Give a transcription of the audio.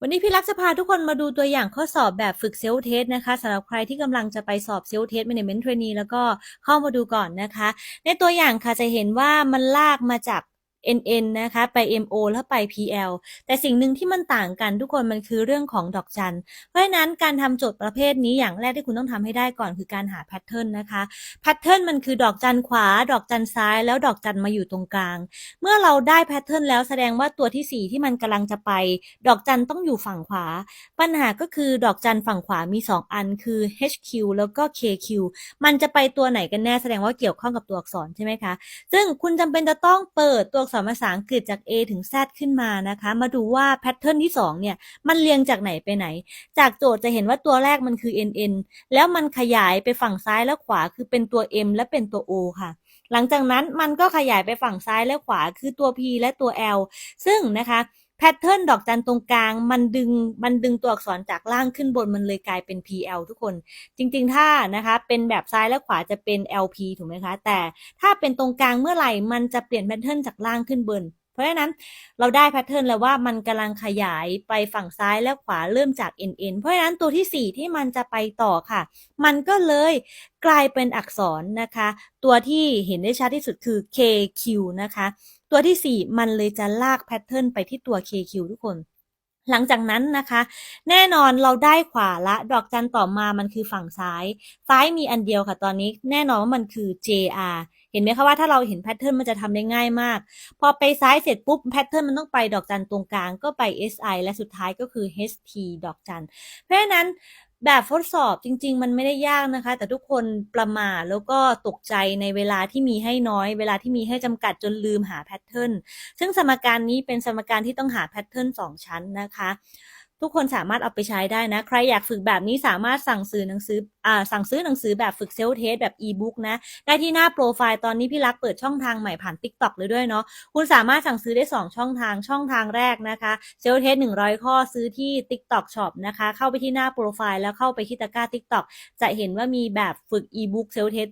วันนี้พี่รักจะพาทุกคนมาดูตัวอย่างข้อสอบแบบฝึกเซลเทสนะคะสำหรับใครที่กำลังจะไปสอบเซลเทสเมนเมนต์เทรนนีแล้วก็เข้ามาดูก่อนนะคะ ในตัวอย่างค่ะจะเห็นว่ามันลากมาจาก NN นะคะไป MO แล้วไป PL แต่สิ่งหนึ่งที่มันต่างกันทุกคนมันคือเรื่องของดอกจัน เพราะฉะนั้นการทำโจทย์ประเภทนี้อย่างแรกที่คุณต้องทำให้ได้ก่อนคือการหาแพทเทิร์นนะคะแพทเทิร์นมันคือดอกจันขวา ดอกจันซ้าย แล้วดอกจันมาอยู่ตรงกลาง เมื่อเราได้แพทเทิร์นแล้วแสดงว่าตัวที่ 4 ที่มันกำลังจะไป ดอกจันต้องอยู่ฝั่งขวา ปัญหาก็คือดอกจันฝั่งขวามี 2 อันคือ HQ แล้วก็ KQ มันจะไปตัวไหนกันแน่แสดงว่าเกี่ยวข้องกับตัวอักษรใช่ไหมคะ ซึ่งคุณจำเป็นจะต้องเปิดตัวอักษรภาษาอังกฤษจาก A ถึง Z ขึ้นมานะคะ มาดูว่าแพทเทิร์นที่ 2 เนี่ย มันเรียงจากไหนไปไหน จากโจทย์จะเห็นว่าตัวแรกมันคือ NN แล้วมันขยายไปฝั่งซ้ายและขวาคือเป็นตัว M และเป็นตัว O ค่ะ หลังจากนั้นมันก็ขยายไปฝั่งซ้ายและขวาคือตัว P และตัว L ซึ่งนะคะ แพทเทิร์นดอกจันตรงกลางมันดึงมันดึงตัวอักษรจากล่างขึ้นบนมันเลยกลายเป็น PL ทุกคน จริงๆ ถ้านะคะ เป็นแบบซ้ายและขวาจะเป็น LP ถูกไหมคะ แต่ถ้าเป็นตรงกลางเมื่อไหร่ มันจะเปลี่ยนแพทเทิร์นจากล่างขึ้นบน ราะฉะนั้นเราได้แพทเทิร์นแล้วว่ามันกำลังขยายไปฝั่งซ้ายและขวาเริ่มจาก NN เพราะฉะนั้นตัวที่ 4 ที่มันจะไปต่อค่ะ มันก็เลยกลายเป็นอักษรนะคะ ตัวที่เห็นได้ชัดที่สุดคือ KQ นะคะ ตัวที่ 4 มันเลยจะลากแพทเทิร์นไปที่ตัว KQ ทุกคน หลังจากนั้นนะคะ แน่นอนเราได้ขวาละ ดอกจันต่อมามันคือฝั่งซ้าย ซ้ายมีอันเดียวค่ะตอนนี้แน่นอนว่ามันคือ JR เห็นไหมคะว่าถ้าเราเห็นแพทเทิร์นมันจะทำได้ง่ายมาก พอไปซ้ายเสร็จปุ๊บแพทเทิร์นมันต้องไปดอกจันตรงกลางก็ไป SI และสุดท้ายก็คือ HP ดอกจัน เพราะฉะนั้น แบบทดสอบจริง ๆ มันไม่ได้ยากนะคะ แต่ทุกคนประมาทแล้วก็ตกใจในเวลาที่มีให้น้อย เวลาที่มีให้จำกัดจนลืมหาแพทเทิร์นซึ่งสมการนี้เป็นสมการที่ต้องหาแพทเทิร์นสองชั้นนะคะ ทุกคนสามารถเอาไปใช้ได้นะ ใครอยากฝึกแบบนี้สามารถสั่งซื้อหนังสืออ่าสั่งซื้อหนังสือแบบฝึกเซลเทสแบบอีบุ๊กนะ ได้ที่หน้าโปรไฟล์ตอนนี้พี่รักเปิดช่องทางใหม่ผ่าน TikTok เลยด้วยเนาะ คุณสามารถสั่งซื้อได้ 2 ช่องทาง ช่องทางแรกนะคะเซลเทส100ข้อซื้อที่ TikTok Shop นะคะ เข้าไปที่หน้าโปรไฟล์แล้วเข้าไปที่ตะกร้า TikTok จะเห็นว่ามีแบบฝึกอีบุ๊กเซลเทส